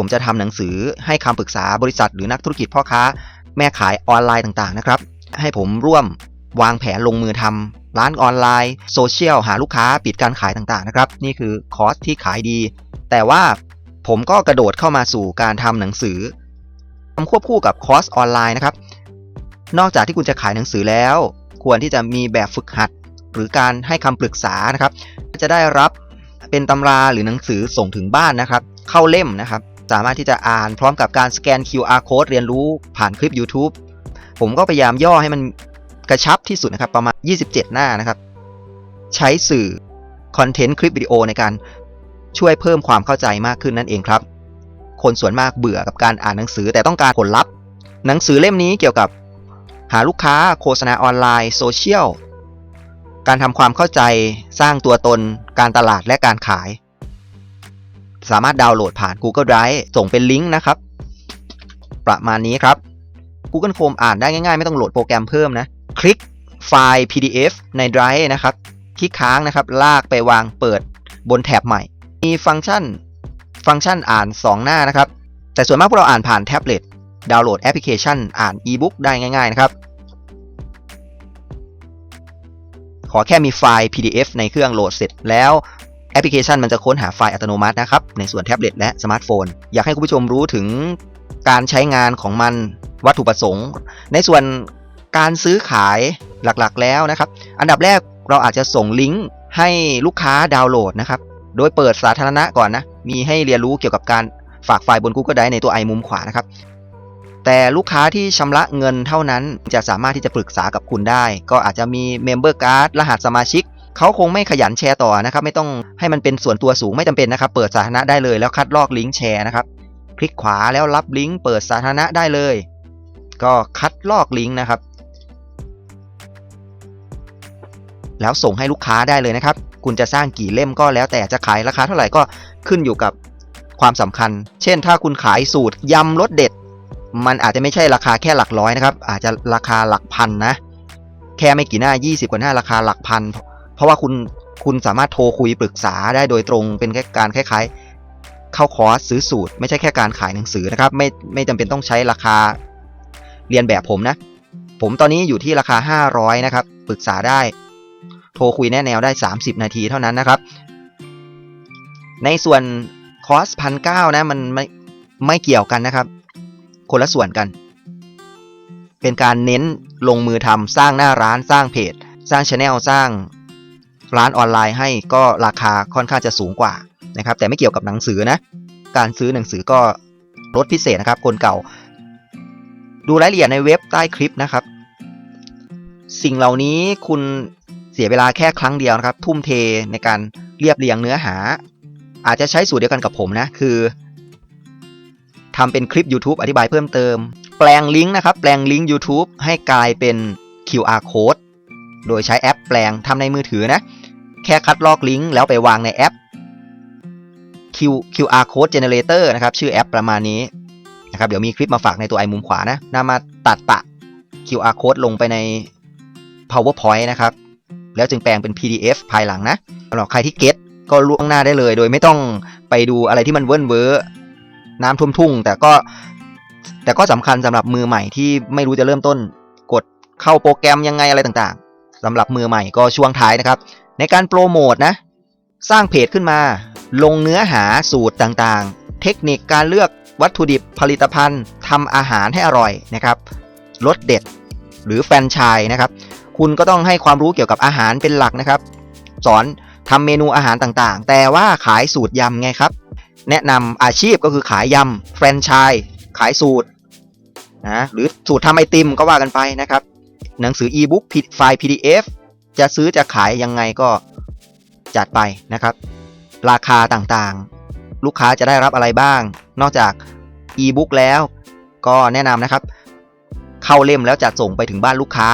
ผมจะทำหนังสือให้คำปรึกษาบริษัทหรือนักธุรกิจพ่อค้า แม่ขายออนไลน์ต่างๆนะครับ ให้ผมร่วมวางแผนลงมือทำร้านออนไลน์โซเชียลหาลูกค้าปิดการขายต่างๆนะครับ นี่คือคอร์สที่ขายดี แต่ว่าผมก็กระโดดเข้ามาสู่การทำหนังสือทำควบคู่กับคอร์สออนไลน์นะครับ นอกจากที่คุณจะขายหนังสือแล้ว ควรที่จะมีแบบฝึกหัด หรือการให้คำปรึกษานะครับ จะได้รับเป็นตำราหรือหนังสือส่งถึงบ้านนะครับ เข้าเล่มนะครับ สามารถที่จะอ่านพร้อมกับการสแกน QR code เรียนรู้ผ่านคลิป YouTube ผมก็พยายามย่อให้มันกระชับที่สุดนะครับ ประมาณ 27 หน้านะครับ ใช้สื่อคอนเทนต์คลิปวิดีโอในการช่วยเพิ่มความเข้าใจมากขึ้นนั่นเองครับ คนส่วนมากเบื่อกับการอ่านหนังสือแต่ต้องการผลลัพธ์ หนังสือเล่มนี้เกี่ยวกับหาลูกค้าโฆษณาออนไลน์โซเชียลการทำความเข้าใจสร้างตัวตน การตลาดและการขาย สามารถดาวน์โหลดผ่าน Google Drive ส่งเป็นลิงก์นะครับ ประมาณนี้ครับ Google Chrome อ่านได้ง่ายๆ ไม่ต้องโหลดโปรแกรมเพิ่มนะ คลิกไฟล์ PDF ใน Drive นะครับคลิกค้างนะครับ ลากไปวางเปิดบนแท็บใหม่ มีฟังก์ชัน ฟังก์ชันอ่าน 2 หน้านะครับ แต่ส่วนมากพวกเราอ่านผ่านแท็บเล็ต ดาวน์โหลดแอปพลิเคชัน อ่านอีบุ๊กได้ง่ายๆ นะครับ ขอแค่มีไฟล์ PDF ในเครื่องโหลดเสร็จแล้ว แอปพลิเคชันมันจะค้นหาไฟล์อัตโนมัตินะครับในส่วนแท็บเล็ตและสมาร์ทโฟน อยากให้คุณผู้ชมรู้ถึงการใช้งานของมันวัตถุประสงค์ ในส่วนการซื้อขายหลักๆ แล้วนะครับ อันดับแรกเราอาจจะส่งลิงก์ให้ลูกค้าดาวน์โหลดนะครับ โดยเปิดสาธารณะก่อนนะ มีให้เรียนรู้เกี่ยวกับการฝากไฟล์บน Google Drive ในตัวไอมุมขวานะครับ แต่ลูกค้าที่ชำระเงินเท่านั้นจะสามารถที่จะปรึกษากับคุณได้ ก็อาจจะมีเมมเบอร์การ์ดรหัสสมาชิก เขาคงไม่ขยันแชร์ต่อนะครับ ไม่ต้องให้มันเป็นส่วนตัวสูงไม่จำเป็นนะครับ เปิดสาธารณะได้เลยแล้วคัดลอกลิงก์แชร์นะครับ คลิกขวาแล้วรับลิงก์เปิดสาธารณะได้เลย ก็คัดลอกลิงก์นะครับ แล้วส่งให้ลูกค้าได้เลยนะครับ คุณจะสร้างกี่เล่มก็แล้วแต่จะขายราคาเท่าไหร่ก็ขึ้นอยู่กับความสำคัญ เช่น ถ้าคุณขายสูตรยำรสเด็ด มันอาจจะไม่ใช่ราคาแค่หลักร้อยนะครับ อาจจะราคาหลักพันนะ แค่ไม่กี่หน้า 20 กว่าหน้าราคาหลักพัน เพราะว่าคุณคุณสามารถโทรคุยปรึกษาได้โดยตรงเป็นแค่การคล้ายๆ เข้าคอร์สซื้อสูตร ไม่ใช่แค่การขายหนังสือนะครับ ไม่ไม่จำเป็นต้องใช้ราคาเรียนแบบผมนะ ผมตอนนี้อยู่ที่ราคา 500 นะครับ ปรึกษาได้ โทรคุยแนะแนวได้ 30 นาทีเท่านั้นนะครับ ในส่วนคอร์สพันเนะมันไม่ไม่เกี่ยวกันนะครับ คนละส่วนกัน เป็นการเน้นลงมือทำสร้างหน้าร้านสร้างเพจ สร้างช anel สร้าง ร้านออนไลน์ให้ก็ราคาค่อนข้างจะสูงกว่านะครับ แต่ไม่เกี่ยวกับหนังสือนะ การซื้อหนังสือก็ลดพิเศษนะครับ คนเก่า ดูรายละเอียดในเว็บใต้คลิปนะครับ สิ่งเหล่านี้คุณเสียเวลาแค่ครั้งเดียวนะครับ ทุ่มเทในการเรียบเรียงเนื้อหา อาจจะใช้สูตรเดียวกันกับผมนะ คือทำเป็นคลิป YouTube อธิบายเพิ่มเติม แปลงลิงก์นะครับ แปลงลิงก์ YouTube ให้กลายเป็น QR code โดยใช้แอปแปลงทำในมือถือนะ แค่คัดลอกลิงก์แล้วไปวางในแอป Q QR code generator นะครับ ชื่อแอปประมาณนี้นะครับเดี๋ยวมีคลิปมาฝากในตัวไอมุมขวานะนำมาตัดปะ QR code ลงไปใน PowerPoint นะครับ แล้วจึงแปลงเป็น PDF ภายหลังนะสำหรับใครที่เก็ตก็ล่วงหน้าได้เลย โดยไม่ต้องไปดูอะไรที่มันเวิ้นเว้อน้ำท่วมทุ่ง แต่ก็แต่ก็สำคัญสำหรับมือใหม่ที่ไม่รู้จะเริ่มต้น กดเข้าโปรแกรมยังไงอะไรต่างๆสำหรับมือใหม่ก็ช่วงท้ายนะครับ ในการโปรโมทนะ สร้างเพจขึ้นมา ลงเนื้อหาสูตรต่างๆ เทคนิคการเลือกวัตถุดิบผลิตภัณฑ์ทำอาหารให้อร่อยนะครับรสเด็ดหรือแฟรนไชส์นะครับ คุณก็ต้องให้ความรู้เกี่ยวกับอาหารเป็นหลักนะครับ สอนทำเมนูอาหารต่างๆ แต่ว่าขายสูตรยำไงครับ แนะนำอาชีพก็คือขายยำแฟรนไชส์ขายสูตรนะหรือสูตรทำไอติมก็ว่ากันไปนะครับ หนังสืออีบุ๊กไฟล์ PDF จะซื้อจะขายยังไงก็จัดไปนะครับ ราคาต่างๆ ลูกค้าจะได้รับอะไรบ้าง นอกจากอีบุ๊กแล้วก็แนะนำนะครับ เข้าเล่มแล้วจะส่งไปถึงบ้านลูกค้า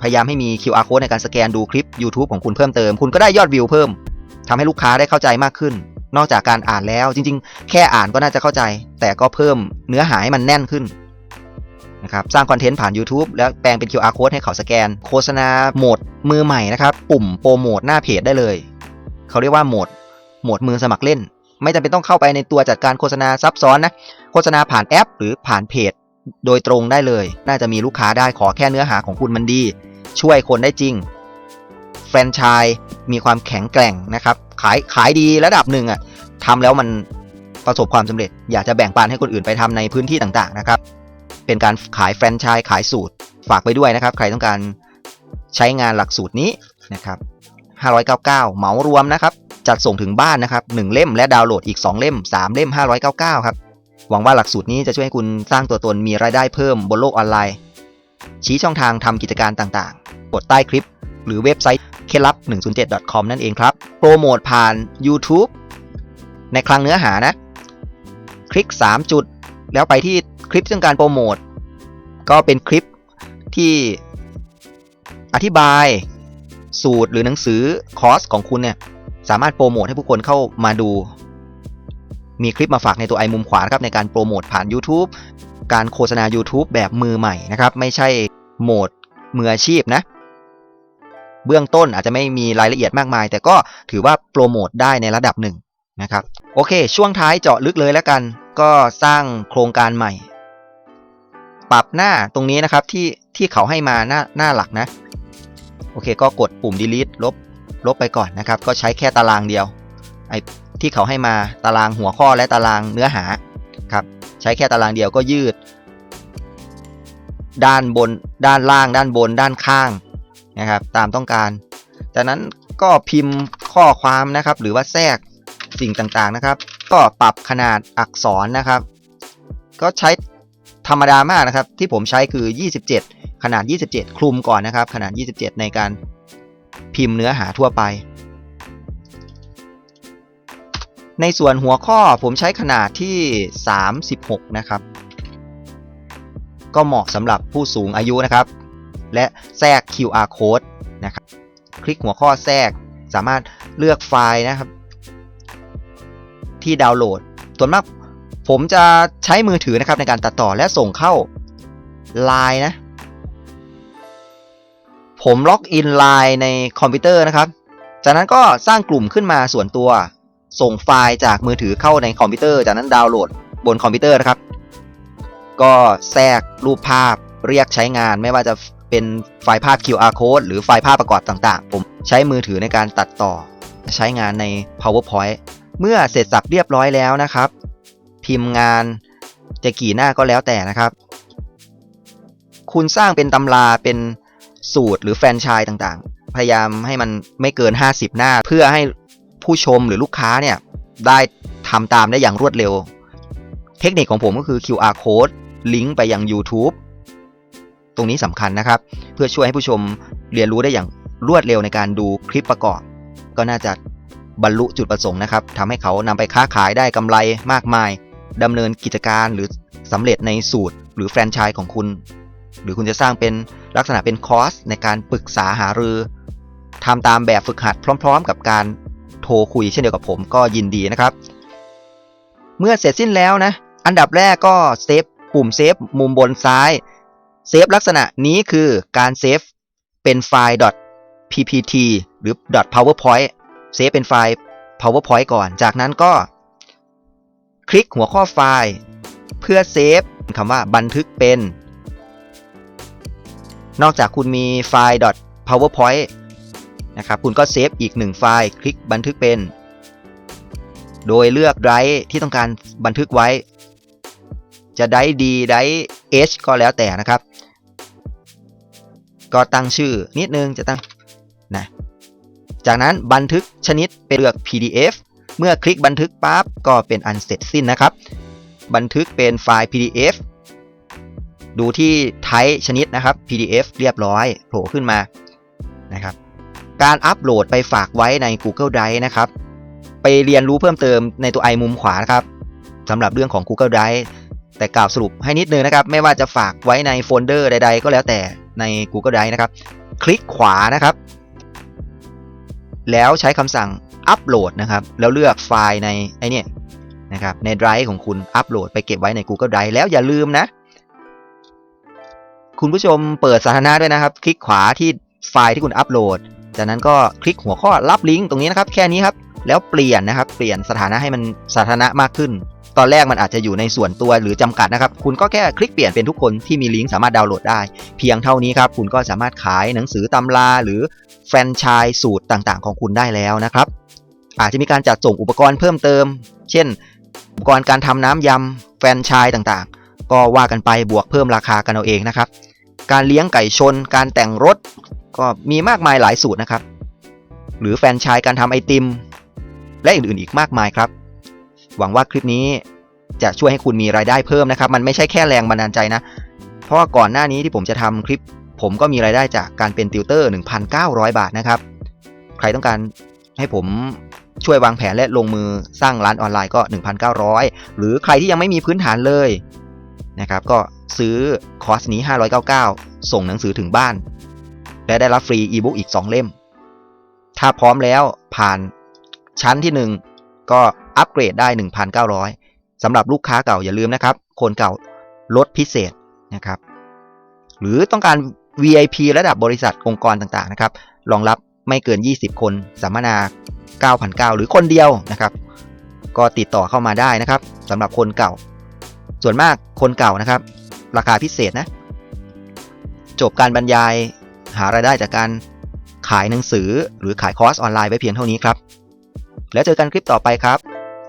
พยายามให้มี QR code ในการสแกนดูคลิป YouTube ของคุณเพิ่มเติม คุณก็ได้ยอดวิวเพิ่มทำให้ลูกค้าได้เข้าใจมากขึ้น นอกจากการอ่านแล้วจริง ๆ แค่อ่านก็น่าจะเข้าใจ แต่ก็เพิ่มเนื้อหาให้มันแน่นขึ้น นะครับสร้างคอนเทนต์ผ่าน YouTube แล้วแปลงเป็น QR code ให้เขาสแกน โฆษณาโหมดมือใหม่นะครับปุ่มโปรโมทหน้าเพจได้เลย เขาเรียกว่าโหมดโหมดมือสมัครเล่น ไม่จำเป็นต้องเข้าไปในตัวจัดการโฆษณาซับซ้อนนะโฆษณาผ่านแอป หรือผ่านเพจ โดยตรงได้เลย น่าจะมีลูกค้าได้ขอแค่เนื้อหาของคุณมันดี ช่วยคนได้จริง แฟรนไชส์มีความแข็งแกร่งนะครับขายขายดีระดับหนึ่งอะทำแล้วมันประสบความสำเร็จ อยากจะแบ่งปันให้คนอื่นไปทำในพื้นที่ต่างๆนะครับ เป็นการขายแฟรนไชส์ขายสูตร ฝากไปด้วยนะครับ ใครต้องการใช้งานหลักสูตรนี้นะครับ599 เหมารวมนะครับ จัดส่งถึงบ้านนะครับ 1 เล่มและดาวน์โหลดอีก 2 เล่ม 3 เล่ม 599 ครับ หวังว่าหลักสูตรนี้จะช่วยให้คุณสร้างตัวตนมีรายได้เพิ่มบนโลกออนไลน์ ชี้ช่องทางทำกิจการต่างๆ กดใต้คลิป หรือเว็บไซต์เคล็ดลับ 107.com นั่นเองครับ โปรโมทผ่าน YouTube ในคลังเนื้อหานะ คลิก 3 จุด แล้วไปที่คลิปซึ่งการโปรโมทก็เป็นคลิปที่อธิบายสูตรหรือหนังสือคอร์สของคุณเนี่ยสามารถโปรโมทให้ผู้คนเข้ามาดู มีคลิปมาฝากในตัวไอมุมขวานะครับในการโปรโมทผ่าน YouTube การโฆษณา YouTube แบบมือใหม่นะครับ ไม่ใช่โหมดมืออาชีพนะ เบื้องต้นอาจจะไม่มีรายละเอียดมากมาย แต่ก็ถือว่าโปรโมทได้ในระดับหนึ่ง นะครับโอเค ช่วงท้ายเจาะลึกเลยแล้วกัน ก็สร้างโครงการใหม่ ปรับหน้าตรงนี้นะครับที่ที่เขาให้มาหน้าหน้าหลักนะ โอเค ก็กดปุ่ม delete ลบลบไปก่อนนะครับ ก็ใช้แค่ตารางเดียวไอ้ที่เขาให้มาตารางหัวข้อและตารางเนื้อหาครับใช้แค่ตารางเดียวก็ยืด ด้านบนด้านล่าง ด้านบน ด้านข้างนะครับ ตามต้องการจากนั้นก็พิมพ์ข้อความนะครับ หรือว่าแทรก สิ่งต่างๆนะครับ ก็ปรับขนาดอักษรนะครับ ก็ใช้ธรรมดามากนะครับ ที่ผมใช้คือ 27 ขนาด 27 คลุมก่อนนะครับ ขนาด 27 ในการพิมพ์เนื้อหาทั่วไป ในส่วนหัวข้อผมใช้ขนาดที่ 36 นะครับ ก็เหมาะสำหรับผู้สูงอายุนะครับ และแทรก QR code นะครับ คลิกหัวข้อแทรกสามารถเลือกไฟล์นะครับ ที่ดาวน์โหลด ส่วนมากผมจะใช้มือถือนะครับในการตัดต่อและส่งเข้า Line นะ ผมล็อกอิน Line ในคอมพิวเตอร์นะครับ จากนั้นก็สร้างกลุ่มขึ้นมาส่วนตัว ส่งไฟล์จากมือถือเข้าในคอมพิวเตอร์ จากนั้นดาวน์โหลดบนคอมพิวเตอร์นะครับ ก็แทรกรูปภาพเรียกใช้งานไม่ว่าจะเป็นไฟล์ภาพ QR code หรือไฟล์ภาพประกอบต่างๆ ผมใช้มือถือในการตัดต่อใช้งานใน PowerPoint เมื่อเสร็จสับเรียบร้อยแล้วนะครับ พิมพ์งานจะกี่หน้าก็แล้วแต่นะครับ คุณสร้างเป็นตำราเป็นสูตรหรือแฟรนไชส์ต่างๆ พยายามให้มันไม่เกิน 50 หน้า เพื่อให้ผู้ชมหรือลูกค้าเนี่ยได้ทำตามได้อย่างรวดเร็ว เทคนิคของผมก็คือ QR code ลิงก์ไปยัง YouTube ตรงนี้สำคัญนะครับ เพื่อช่วยให้ผู้ชมเรียนรู้ได้อย่างรวดเร็วในการดูคลิปประกอบ ก็น่าจะ บรรลุจุดประสงค์นะครับทำให้เขานำไปค้าขายได้กำไรมากมายดำเนินกิจการหรือสำเร็จในสูตร หรือแฟรนไชส์ของคุณ หรือคุณจะสร้างเป็นลักษณะเป็นคอร์สในการปรึกษาหารือทำตามแบบฝึกหัดพร้อม ๆ กับการโทรคุยเช่นเดียวกับผมก็ยินดีนะครับ เมื่อเสร็จสิ้นแล้วนะ อันดับแรกก็เซฟปุ่มเซฟมุมบนซ้ายเซฟลักษณะนี้คือการเซฟเป็นไฟล์ .ppt หรือ .powerpoint เซฟเป็นไฟล์ powerpoint ก่อน จากนั้นก็ คลิกหัวข้อไฟล์ เพื่อเซฟคำว่าบันทึกเป็น นอกจากคุณมีไฟล์ .powerpoint นะครับ คุณก็เซฟอีกหนึ่งไฟล์ คลิกบันทึกเป็น โดยเลือกไดรฟ์ที่ต้องการบันทึกไว้ จะไดรฟ์ดีไดรฟ์ H ก็แล้วแต่นะครับ ก็ตั้งชื่อนิดนึงจะตั้ง จากนั้นบันทึกชนิดเป็นเลือก PDF เมื่อคลิกบันทึกปั๊บก็เป็นอันเสร็จสิ้นนะครับ บันทึกเป็นไฟล์ PDF ดูที่ไทป์ชนิดนะครับ PDF เรียบร้อยโผล่ขึ้นมานะครับ การอัปโหลดไปฝากไว้ใน Google Drive นะครับ ไปเรียนรู้เพิ่มเติมในตัวไอมุมขวานะครับสำหรับเรื่องของ Google Drive แต่กล่าวสรุปให้นิดนึงนะครับ ไม่ว่าจะฝากไว้ในโฟลเดอร์ใด ๆ ก็แล้วแต่ใน Google Drive นะครับ คลิกขวานะครับ แล้วใช้คำสั่งอัปโหลดนะครับ แล้วเลือกไฟล์ในไอเนี่ยนะครับในไดรฟ์ของคุณอัปโหลดไปเก็บไว้ใน Google Drive แล้วอย่าลืมนะ คุณผู้ชมเปิดสาธารณะด้วยนะครับ คลิกขวาที่ไฟล์ที่คุณอัปโหลด จากนั้นก็คลิกหัวข้อรับลิงก์ตรงนี้นะครับ แค่นี้ครับ แล้วเปลี่ยนนะครับ เปลี่ยนสถานะให้มันสาธารณะมากขึ้น ตอนแรกมันอาจจะอยู่ในส่วนตัวหรือจำกัดนะครับ คุณก็แค่คลิกเปลี่ยนเป็นทุกคนที่มีลิงก์สามารถดาวน์โหลดได้ เพียงเท่านี้ครับ คุณก็สามารถขายหนังสือตำราหรือแฟรนไชส์สูตรต่างๆ ของคุณได้แล้วนะครับ อาจจะมีการจัดส่งอุปกรณ์เพิ่มเติม เช่น อุปกรณ์การทำน้ำยำแฟรนไชส์ต่างๆ ก็ว่ากันไปบวกเพิ่มราคากันเอาเองนะครับ การเลี้ยงไก่ชน การแต่งรถ ก็มีมากมายหลายสูตรนะครับ หรือแฟรนไชส์การทำไอติม และอื่นๆอีกมากมายครับ หวังว่าคลิปนี้จะช่วยให้คุณมีรายได้เพิ่มนะครับ มันไม่ใช่แค่แรงบันดาลใจนะ เพราะว่าก่อนหน้านี้ที่ผมจะทำคลิป ผมก็มีรายได้จากการเป็นติวเตอร์ 1,900 บาทนะครับ ใครต้องการให้ผมช่วยวางแผนและลงมือสร้างร้านออนไลน์ก็ 1,900 หรือใครที่ยังไม่มีพื้นฐานเลยนะครับ ก็ซื้อคอร์สนี้ 599 ส่งหนังสือถึงบ้าน และได้รับฟรีอีบุ๊กอีก 2 เล่ม ถ้าพร้อมแล้วผ่านชั้นที่ 1 ก็ อัปเกรดได้ 1,900สำหรับลูกค้าเก่าอย่าลืมนะครับ คนเก่าลดพิเศษนะครับ หรือต้องการ VIP ระดับบริษัทองค์กรต่างๆนะครับรองรับไม่เกิน 20 คนสัมมนา9,900 หรือคนเดียวนะครับ ก็ติดต่อเข้ามาได้นะครับสำหรับคนเก่า ส่วนมากคนเก่านะครับ ราคาพิเศษนะ จบการบรรยายหารายได้จากการขายหนังสือ หรือขายคอร์สออนไลน์ไว้เพียงเท่านี้ครับ แล้วเจอกันคลิปต่อไปครับ